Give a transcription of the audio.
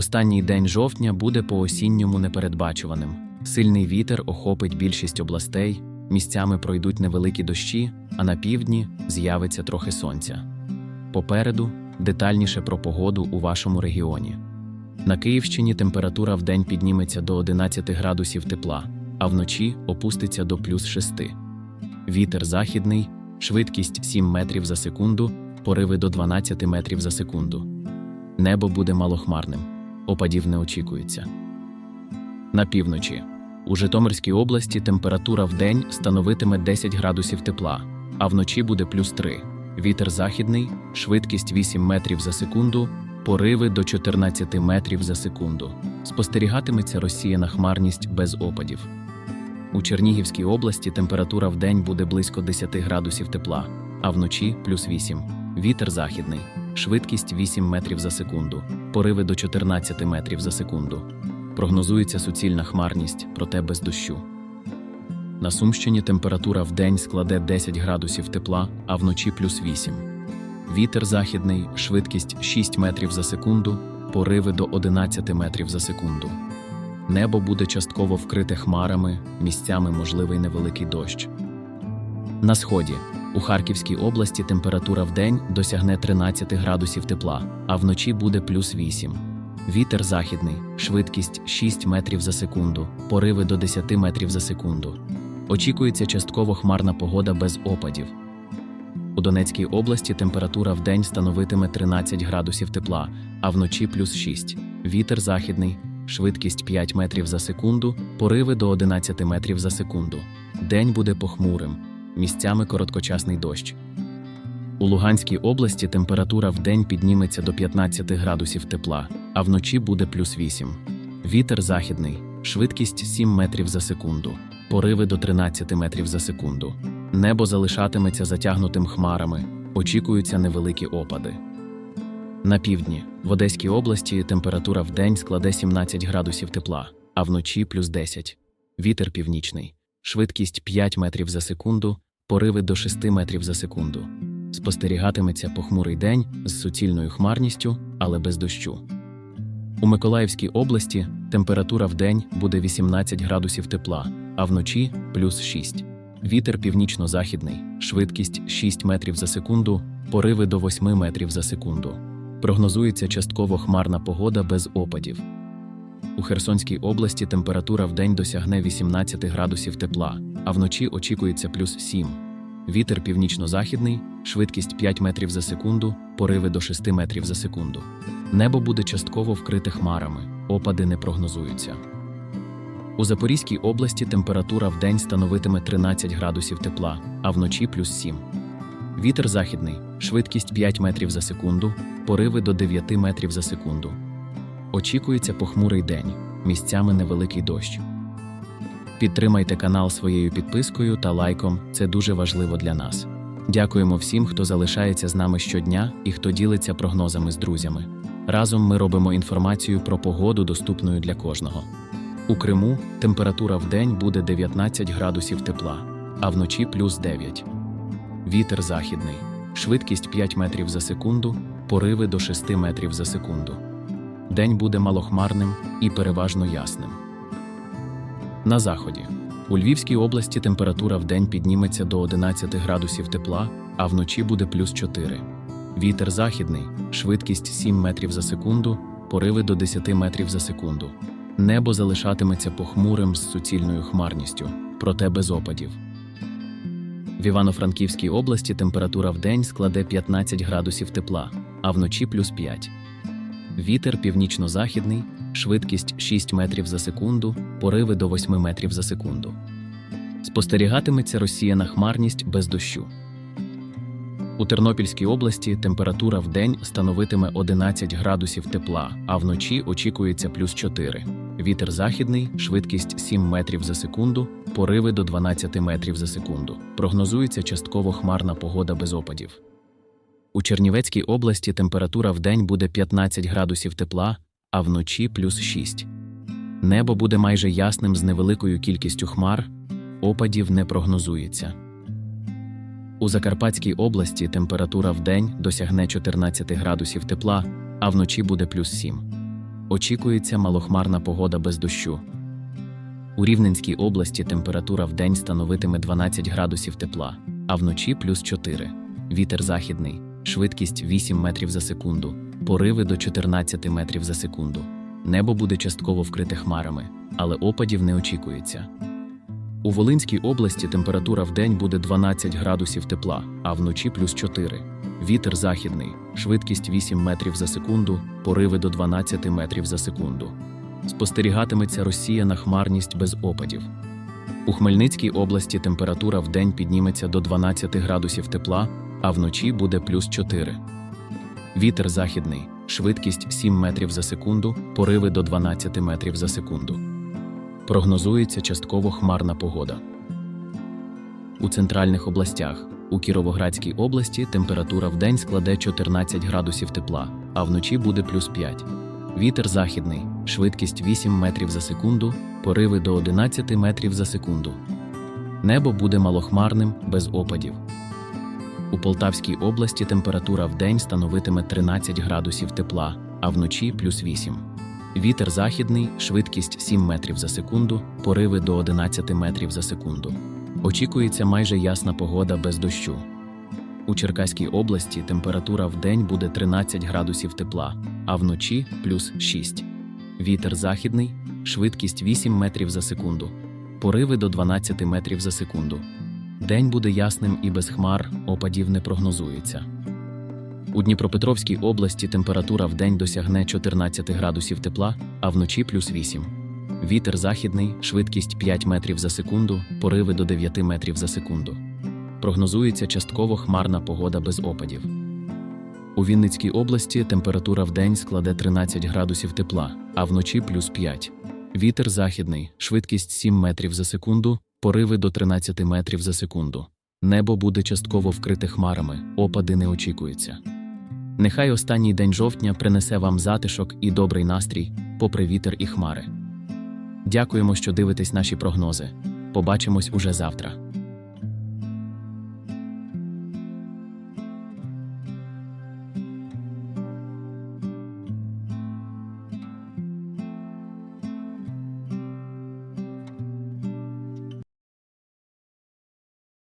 Останній день жовтня буде по-осінньому непередбачуваним. Сильний вітер охопить більшість областей, місцями пройдуть невеликі дощі, а на півдні з'явиться трохи сонця. Попереду детальніше про погоду у вашому регіоні. На Київщині температура вдень підніметься до 11 градусів тепла, а вночі опуститься до плюс 6. Вітер західний, швидкість 7 метрів за секунду, пориви до 12 метрів за секунду. Небо буде малохмарним, опадів не очікується. На півночі. У Житомирській області температура вдень становитиме 10 градусів тепла, а вночі буде плюс 3. Вітер західний, швидкість 8 метрів за секунду, пориви до 14 метрів за секунду. Спостерігатиметься розсіяна хмарність без опадів. У Чернігівській області температура вдень буде близько 10 градусів тепла, а вночі плюс 8. Вітер західний, швидкість 8 метрів за секунду, пориви до 14 метрів за секунду. Прогнозується суцільна хмарність, проте без дощу. На Сумщині температура вдень складе 10 градусів тепла, а вночі плюс 8. Вітер західний, швидкість 6 метрів за секунду, пориви до 11 метрів за секунду. Небо буде частково вкрите хмарами, місцями можливий невеликий дощ. На сході у Харківській області температура вдень досягне 13 градусів тепла, а вночі буде плюс 8. Вітер західний, швидкість 6 метрів за секунду, пориви до 10 метрів за секунду. Очікується частково хмарна погода без опадів. У Донецькій області температура вдень становитиме 13 градусів тепла, а вночі плюс 6. Вітер західний, швидкість 5 метрів за секунду, пориви до 11 метрів за секунду. День буде похмурим, місцями короткочасний дощ. У Луганській області температура вдень підніметься до 15 градусів тепла, а вночі буде плюс 8. Вітер західний, швидкість 7 метрів за секунду, пориви до 13 метрів за секунду. Небо залишатиметься затягнутим хмарами, очікуються невеликі опади. На півдні в Одеській області температура вдень складе 17 градусів тепла, а вночі плюс 10. Вітер північний, швидкість 5 метрів за секунду, пориви до 6 метрів за секунду. Спостерігатиметься похмурий день з суцільною хмарністю, але без дощу. У Миколаївській області температура вдень буде 18 градусів тепла, а вночі плюс 6. Вітер північно-західний, швидкість 6 метрів за секунду, пориви до 8 метрів за секунду. Прогнозується частково хмарна погода без опадів. У Херсонській області температура вдень досягне 18 градусів тепла, а вночі очікується плюс 7. Вітер північно-західний, швидкість 5 метрів за секунду, пориви до 6 метрів за секунду. Небо буде частково вкрите хмарами, опади не прогнозуються. У Запорізькій області температура вдень становитиме 13 градусів тепла, а вночі плюс 7. Вітер західний, швидкість 5 метрів за секунду, пориви до 9 метрів за секунду. Очікується похмурий день, місцями невеликий дощ. Підтримайте канал своєю підпискою та лайком, це дуже важливо для нас. Дякуємо всім, хто залишається з нами щодня і хто ділиться прогнозами з друзями. Разом ми робимо інформацію про погоду доступною для кожного. У Криму температура вдень буде 19 градусів тепла, а вночі плюс 9. Вітер західний, швидкість 5 метрів за секунду, пориви до 6 метрів за секунду. День буде малохмарним і переважно ясним. На заході. У Львівській області температура вдень підніметься до 11 градусів тепла, а вночі буде плюс 4. Вітер західний, швидкість 7 метрів за секунду, пориви до 10 метрів за секунду. Небо залишатиметься похмурим з суцільною хмарністю, проте без опадів. В Івано-Франківській області температура вдень складе 15 градусів тепла, а вночі плюс 5. Вітер північно-західний, швидкість 6 метрів за секунду, пориви до 8 метрів за секунду. Спостерігатиметься розсіяна хмарність без дощу. У Тернопільській області температура вдень становитиме 11 градусів тепла, а вночі очікується плюс 4. Вітер західний, швидкість 7 метрів за секунду, пориви до 12 метрів за секунду. Прогнозується частково хмарна погода без опадів. У Чернівецькій області температура вдень буде 15 градусів тепла, а вночі плюс 6. Небо буде майже ясним з невеликою кількістю хмар, опадів не прогнозується. У Закарпатській області температура вдень досягне 14 градусів тепла, а вночі буде плюс 7. Очікується малохмарна погода без дощу. У Рівненській області температура в день становитиме 12 градусів тепла, а вночі плюс 4. Вітер західний, швидкість 8 метрів за секунду, пориви до 14 метрів за секунду. Небо буде частково вкрите хмарами, але опадів не очікується. У Волинській області температура в день буде 12 градусів тепла, а вночі плюс 4. Вітер західний, швидкість 8 метрів за секунду, пориви до 12 метрів за секунду. Спостерігатиметься розсіяна хмарність без опадів. У Хмельницькій області температура в день підніметься до 12 градусів тепла, а вночі буде плюс 4. Вітер західний, швидкість 7 метрів за секунду, пориви до 12 метрів за секунду. Прогнозується частково хмарна погода. У центральних областях у Кіровоградській області температура в день складе 14 градусів тепла, а вночі буде плюс 5. Вітер західний, швидкість 8 метрів за секунду, пориви до 11 метрів за секунду. Небо буде малохмарним, без опадів. У Полтавській області температура в день становитиме 13 градусів тепла, а вночі плюс 8. Вітер західний, швидкість 7 метрів за секунду, пориви до 11 метрів за секунду. Очікується майже ясна погода без дощу. У Черкаській області температура в день буде 13 градусів тепла, а вночі плюс 6. Вітер західний, швидкість 8 метрів за секунду, пориви до 12 метрів за секунду. День буде ясним і без хмар, опадів не прогнозується. У Дніпропетровській області температура в день досягне 14 градусів тепла, а вночі плюс 8. Вітер західний, швидкість 5 метрів за секунду, пориви до 9 метрів за секунду. Прогнозується частково хмарна погода без опадів. У Вінницькій області температура в день складе 13 градусів тепла, а вночі плюс 5. Вітер західний, швидкість 7 метрів за секунду, пориви до 13 метрів за секунду. Небо буде частково вкрите хмарами, опади не очікуються. Нехай останній день жовтня принесе вам затишок і добрий настрій, попри вітер і хмари. Дякуємо, що дивитесь наші прогнози. Побачимось уже завтра.